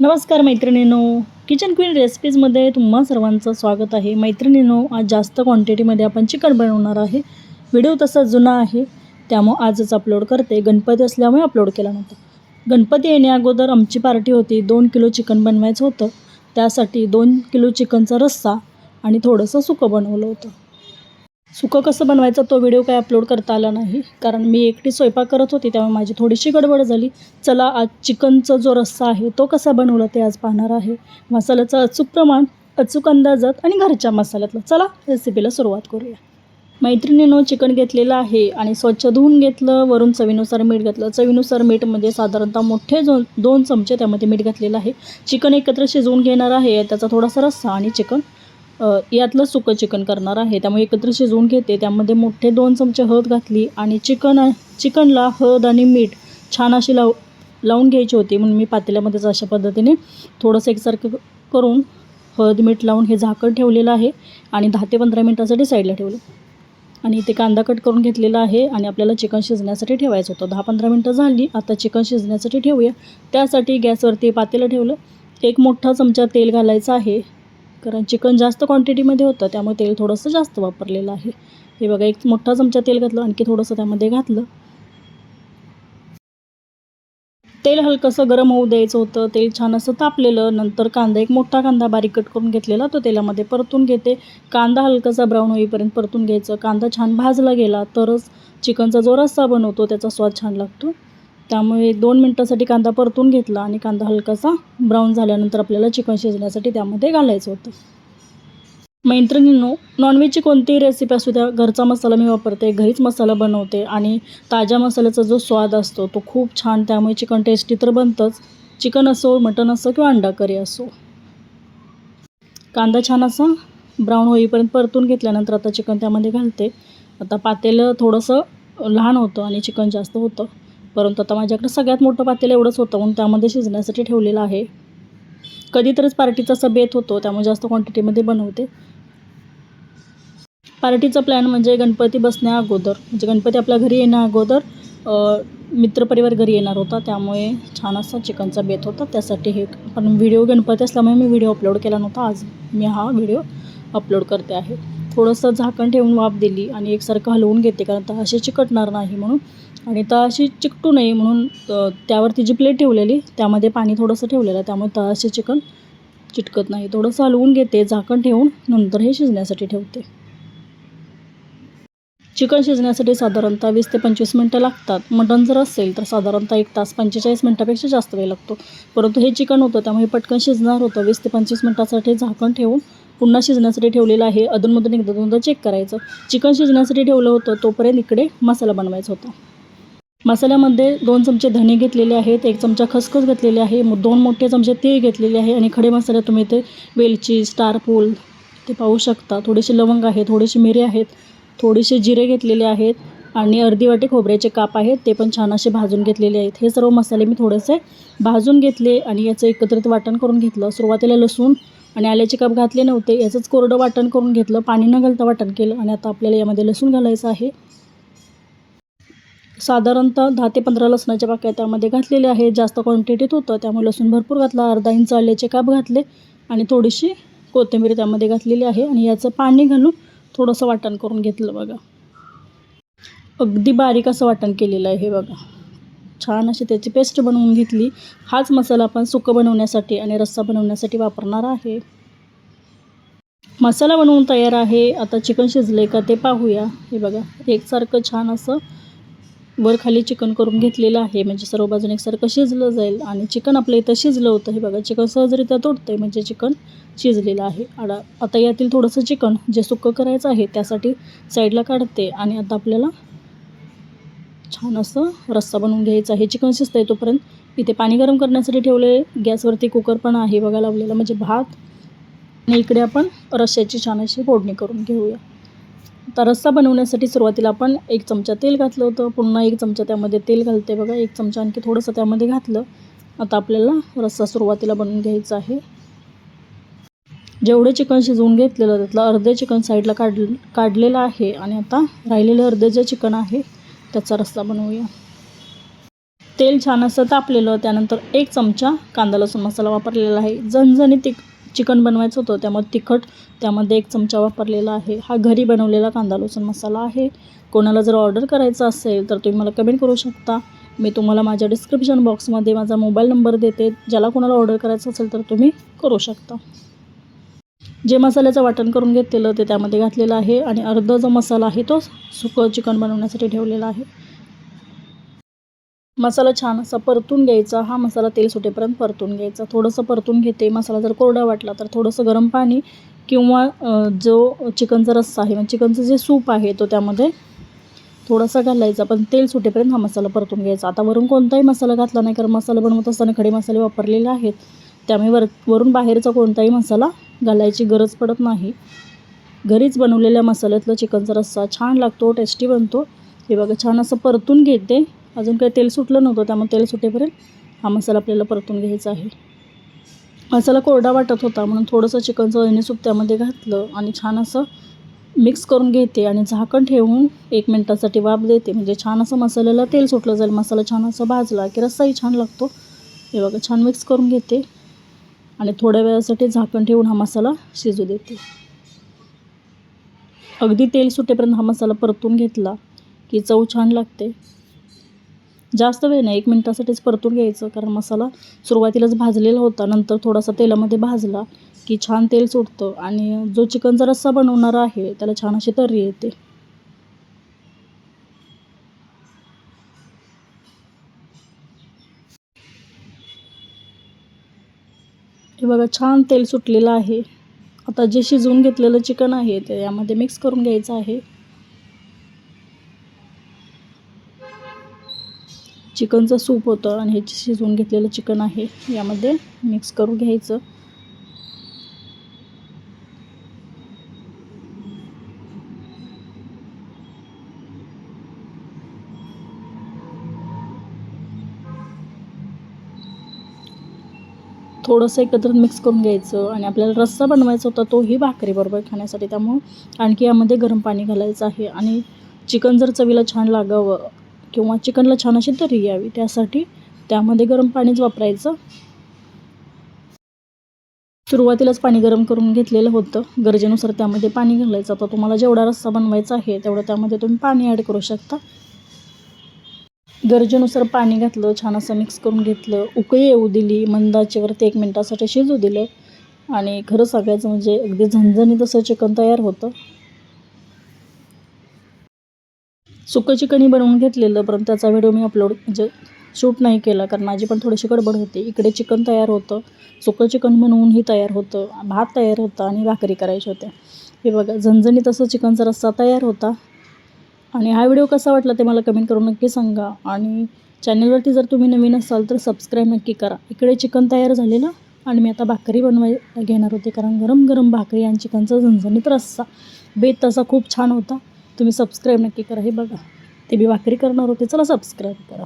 नमस्कार मैत्रिणींनो. Kitchen queen रेसिपीजमध्ये तुम्हा सर्वांचं स्वागत आहे. मैत्रिणींनो आज जास्त क्वांटिटीमध्ये आपण चिकन बनवणार आहे. व्हिडिओ तसा जुना आहे. त्यामुळं आजच अपलोड करते. गणपती असल्यामुळे अपलोड केला नव्हता. गणपती येण्या अगोदर आमची पार्टी होती. दोन किलो चिकन बनवायचं होतं. त्यासाठी दोन किलो चिकनचा रस्सा आणि थोडंसं सुकं बनवलं होतं. सुकं कसं बनवायचं तो व्हिडिओ काय अपलोड करता आला नाही. कारण मी एकटी स्वयंपाक करत होती त्यामुळे माझी थोडीशी गडबड झाली. चला आज चिकनचा जो रस्सा आहे तो कसा बनवला ते आज पाहणार आहे. मसाल्याचं अचूक प्रमाण अचूक अंदाजात आणि घरच्या मसाल्यातलं. चला रेसिपीला सुरुवात करूया. मैत्रिणीनं चिकन घेतलेलं आहे आणि स्वच्छ धुवून घेतलं. वरून चवीनुसार मीठ घातलं. चवीनुसार मीठ म्हणजे साधारणतः मोठे जो दोन चमचे त्यामध्ये मीठ घातलेलं आहे. चिकन एकत्र शिजवून घेणार आहे. त्याचा थोडासा रस्सा आणि चिकन यातलं सुकं चिकन करणार आहे. त्यामुळे एकत्र शिजवून घेते. त्यामध्ये मोठे दोन चमचे हळद घातली आणि चिकन चिकनला हळद आणि मीठ छान अशी लाव लावून घ्यायची होती. म्हणून मी पातेल्यामध्येच अशा पद्धतीने थोडंसं एकसारखं करून हळद मीठ लावून हे झाकण ठेवलेलं आहे आणि दहा ते पंधरा मिनटासाठी साईडला ठेवलं. आणि ते कांदा कट करून घेतलेला आहे आणि आपल्याला चिकन शिजण्यासाठी ठेवायचं होतं. दहा पंधरा मिनटं झाली. आता चिकन शिजण्यासाठी ठेवूया. त्यासाठी गॅसवरती पातेलं ठेवलं. एक मोठा चमचा तेल घालायचं आहे. कारण चिकन जास्त क्वांटिटीमध्ये होतं त्यामुळे तेल थोडंसं जास्त वापरलेलं आहे. हे बघा एक मोठा चमचा तेल घातलं आणखी थोडंसं त्यामध्ये घातलं. तेल हलकंसं गरम होऊ द्यायचं होतं तेल छान असं तापलेलं नंतर कांदा एक मोठा कांदा बारीक कट करून घेतलेला तो तेलामध्ये परतून घेते. कांदा हलकासा ब्राऊन होईपर्यंत परतून घ्यायचं. कांदा छान भाजला गेला तरच चिकनचा जो रस्सा बनवतो त्याचा स्वाद छान लागतो. त्यामुळे एक दोन मिनटासाठी कांदा परतून घेतला आणि कांदा हलकासा ब्राऊन झाल्यानंतर आपल्याला चिकन शिजण्यासाठी त्यामध्ये घालायचं होतं. मैत्रिणींनो नॉनव्हेजची कोणतीही रेसिपी असू द्या घरचा मसाला मी वापरते घरीच मसाला बनवते आणि ताज्या मसाल्याचा जो स्वाद असतो तो खूप छान त्यामुळे चिकन टेस्टी तर बनतंच. चिकन असो मटण असो किंवा अंडा करी असो. कांदा छान असा ब्राऊन होईपर्यंत परतून घेतल्यानंतर आता चिकन त्यामध्ये घालते. आता पातेलं थोडंसं लहान होतं आणि चिकन जास्त होतं. परंतु आता माझ्याकडे सगळ्यात मोठं पातेलं एवढंच होतं म्हणून त्यामध्ये शिजण्यासाठी ठेवलेलं आहे. कधीतरीच पार्टीचा असा बेत होतो त्यामुळे जास्त क्वांटिटीमध्ये बनवते. पार्टीचा प्लॅन म्हणजे गणपती बसण्या अगोदर म्हणजे गणपती आपल्या घरी येण्या अगोदर मित्रपरिवार घरी येणार होता त्यामुळे छान असा चिकनचा बेत होता. त्यासाठी हे पण व्हिडिओ गणपती असल्यामुळे मी व्हिडिओ अपलोड केला नव्हता आज मी हा व्हिडिओ अपलोड करते आहे. थोडंसं झाकण ठेवून वाफ दिली आणि एकसारखं हलवून घेते कारण तर असे चिकटणार नाही म्हणून आणि तळाशी चिकटू नये म्हणून त्यावरती जी प्लेट ठेवलेली त्यामध्ये पाणी थोडंसं ठेवलेलं त्यामुळे तळाशी चिकन चिटकत नाही. थोडंसं हलवून घेते झाकण ठेवून नंतर हे शिजण्यासाठी ठेवते. चिकन शिजण्यासाठी साधारणतः वीस ते पंचवीस मिनटं लागतात. मटण जर असेल तर साधारणतः एक तास पंचेचाळीस मिनटापेक्षा जास्त वेळ लागतो. परंतु हे चिकन होतं त्यामुळे पटकन शिजणार होतं. वीस ते पंचवीस मिनटासाठी झाकण ठेवून पुन्हा शिजण्यासाठी ठेवलेलं आहे. अधूनमधून एकदा दोनदा चेक करायचं. चिकन शिजण्यासाठी ठेवलं होतं तोपर्यंत इकडे मसाला बनवायचा होता. मसाल्यामध्ये दोन चमचे धने घेतलेले आहेत एक चमचा खसखस घेतलेले आहे दोन मोठे चमचे तीळ घेतलेले आहे आणि खडे मसाले तुम्ही ते वेलची स्टारपूल ते पाहू शकता. थोडेसे लवंग आहे थोडेसे मिरे आहेत थोडेसे जिरे घेतलेले आहेत आणि अर्धी वाटी खोबऱ्याचे काप आहेत ते पण छान असे भाजून घेतलेले आहेत. हे सर्व मसाले मी थोडेसे भाजून घेतले आणि याचं एकत्रित वाटण करून घेतलं. सुरुवातीला लसूण आणि आल्याचे काप घातले नव्हते याचंच कोरडं वाटण करून घेतलं. पाणी न घालता वाटण केलं आणि आता आपल्याला यामध्ये लसूण घालायचं आहे. साधारणतः दहा ते पंधरा लसणाच्या पाक्या त्यामध्ये घातलेल्या आहेत जास्त क्वांटिटीत होतं. त्यामुळे लसूण भरपूर घातला. अर्धा इंच आल्याचे काप घातले. आणि थोडीशी कोथिंबीर त्यामध्ये घातलेली आहे. आणि याचं पाणी घालून थोडंसं वाटण करून घेतलं बघा. अगदी बारीक असं वाटण केलेलं आहे हे बघा. छान अशी त्याची पेस्ट बनवून घेतली. हाच मसाला आपण सुकं बनवण्यासाठी आणि रस्सा बनवण्यासाठी वापरणार आहे. मसाला बनवून तयार आहे. आता चिकन शिजले का ते पाहूया. हे बघा. एकसारखं छान असं वर खाली चिकन करून घेतलेलं आहे. म्हणजे सर्व बाजूने एकसारखं शिजलं जाईल आणि चिकन आपलं इथं शिजलं होतं. हे बघा चिकन सहजरित्या तोडतं आहे म्हणजे चिकन शिजलेलं आहे. आडा आता यातील थोडंसं चिकन जे सुक्कं करायचं आहे त्यासाठी साईडला काढते आणि आता आपल्याला छान असं रस्सा बनवून घ्यायचा आहे. चिकन शिजतं आहे तोपर्यंत इथे पाणी गरम करण्यासाठी ठेवले गॅसवरती कुकर पण आहे बघा लावलेला. म्हणजे भात आणि इकडे आपण रश्श्याची छान अशी फोडणी करून घेऊया. आता रस्सा बनवण्यासाठी सुरुवातीला आपण एक चमचा तेल घातलं होतं. पुन्हा एक चमचा त्यामध्ये तेल घालते बघा. एक चमचा आणखी थोडंसं त्यामध्ये घातलं. आता आपल्याला रस्सा सुरुवातीला बनवून घ्यायचा आहे. जेवढे चिकन शिजवून घेतलेलं त्यातलं अर्धे चिकन साईडला काढ काढलेलं आहे आणि आता राहिलेलं अर्धे जे चिकन आहे त्याचा रस्सा बनवूया. तेल छान असं तापलेलं त्यानंतर एक चमचा कांदा लसूण मसाला वापरलेला आहे. झणझणीत तिक चिकन बनवायचं होतं त्यामुळे तिखट त्यामध्ये एक चमचा वापरलेला आहे. हा घरी बनवलेला कांदा लसूण मसाला आहे. कोणाला जर ऑर्डर करायचं असेल तर तुम्ही मला कमेंट करू शकता. मी तुम्हाला माझ्या डिस्क्रिप्शन बॉक्समध्ये माझा मोबाईल नंबर देते. ज्याला कोणाला ऑर्डर करायचं असेल तर तुम्ही करू शकता. जे मसाल्याचं वाटण करून घेतलेलं ते त्यामध्ये घातलेलं आहे आणि अर्धा जो मसाला आहे तो सुकं चिकन बनवण्यासाठी ठेवलेला आहे. मसाला छान असा परतून घ्यायचा. हा मसाला तेल सुटेपर्यंत परतून घ्यायचा. थोडंसं परतून घेते. मसाला जर कोरडा वाटला तर थोडंसं गरम पाणी किंवा जो चिकनचा रस्सा आहे म्हणजे चिकनचं जे सूप आहे तो त्यामध्ये थोडासा घालायचा. पण तेल सुटेपर्यंत हा मसाला परतून घ्यायचा. आता वरून कोणताही मसाला घातला नाही. कारण मसाला बनवत असताना खडे मसाले वापरलेले आहेत. त्यामुळे वर वरून बाहेरचा कोणताही मसाला घालायची गरज पडत नाही. घरीच बनवलेल्या मसाल्यातलं चिकनचा रस्सा छान लागतो टेस्टी बनतो. हे बघा छान असं परतून घेते. अजून काही तेल सुटलं नव्हतं त्यामुळे तेल सुटेपर्यंत हा मसाला आपल्याला परतून घ्यायचा आहे. मसाला कोरडा वाटत होता म्हणून थोडंसं चिकनचं अळणी सूप त्यामध्ये घातलं आणि छान असं मिक्स करून घेते आणि झाकण ठेवून एक मिनटासाठी वाफ देते. म्हणजे छान असं मसाल्याला तेल सुटलं जाईल मसाला छान असा भाजला की रस्साही छान लागतो. हे बघा छान मिक्स करून घेते आणि थोड्या वेळासाठी झाकण ठेवून हा मसाला शिजू देते. अगदी तेल सुटेपर्यंत हा मसाला परतून घेतला की चव छान लागते. जास्त वेळ नाही एक मिनटासाठीच परतून घ्यायचं. कारण मसाला सुरुवातीलाच भाजलेला होता नंतर थोडासा तेलामध्ये भाजला की छान तेल सुटतं आणि जो चिकनचा रस्सा बनवणार आहे त्याला छान अशी तर्री येते. हे बघा छान तेल सुटलेलं आहे. आता जे शिजवून घेतलेलं चिकन आहे ते यामध्ये मिक्स करून घ्यायचं आहे. चिकनचं सूप होतं आणि हे शिजवून घेतलेलं चिकन आहे. यामध्ये मिक्स करून घ्यायचं. थोडंसं एकत्र मिक्स करून घ्यायचं आणि आपल्याला रस्सा बनवायचा होता तोही भाकरीबरोबर खाण्यासाठी. त्यामुळं आणखी यामध्ये गरम पाणी घालायचं आहे आणि चिकन जर चवीला छान लागावं किंवा चिकनला छान अशी तरी यावी. त्यासाठी त्यामध्ये गरम पाणीच वापरायचं. सुरुवातीलाच पाणी गरम करून घेतलेलं होतं. गरजेनुसार त्यामध्ये पाणी घालायचं. आता तुम्हाला जेवढा रस्सा बनवायचा आहे तेवढं त्यामध्ये तुम्ही पाणी ॲड करू शकता. गरजेनुसार पाणी घातलं छान असं मिक्स करून घेतलं. उकळी येऊ दिली मंदाचेवरती एक मिनटासाठी शिजू दिलं. आणि खरं सांगायचं म्हणजे अगदी झणझणीत असं चिकन तयार होतं. सुकं चिकनही बनवून घेतलेलं परंतु त्याचा व्हिडिओ मी अपलोड म्हणजे शूट नाही केला कारण माझी पण थोडीशी गडबड होती. इकडे चिकन तयार होतं सुकं चिकन बनवूनही तयार होतं भात तयार होता आणि भाकरी करायची होत्या. हे बघा झणझणीत असं चिकनचा रस्सा तयार होता. आणि हा व्हिडिओ कसा वाटला ते मला कमेंट करून नक्की सांगा. आणि चॅनलवरती जर तुम्ही नवीन असाल तर सबस्क्राईब नक्की करा. इकडे चिकन तयार झालेलं आणि मी आता भाकरी बनवाय घेणार होते कारण गरम गरम भाकरी आणि चिकनचा झणझणीत रस्सा बेत तसा खूप छान होता. तुम्ही सबस्क्राईब नक्की करा. हे बघा ते मी भाकरी करणार होते चला सबस्क्राईब करा.